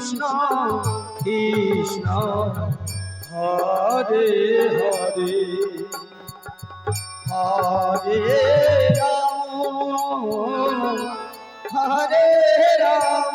কৃষ্ণ কৃষ্ণ হরে হরে। হরে রাম হরে রাম।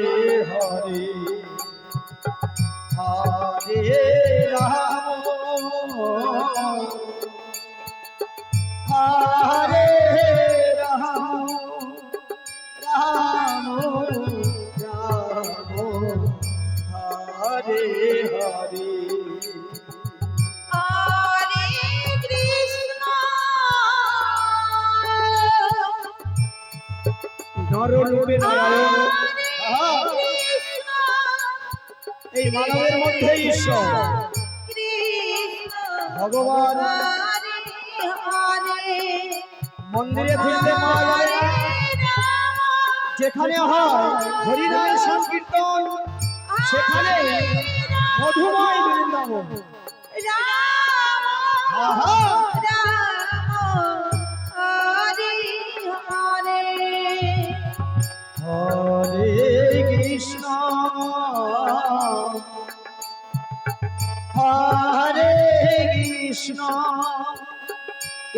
হরে হরে হরে রাম। হরে রাম রাম রাম হরে হরে হরে কৃষ্ণ। নারায়ণ এই মানবের মধ্যে ঈশ্বর। ভগবান মন্দিরে ফিরতে পাওয়া যেখানে হয় হরিনাম সংকীর্তন, সেখানে মধুময় বৃন্দাবন। আহা!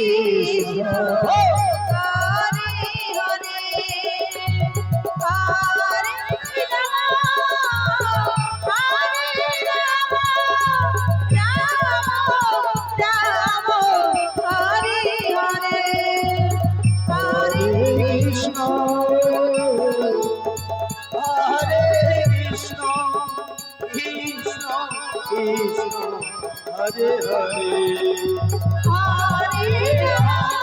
Krishna Hare Hare 你给。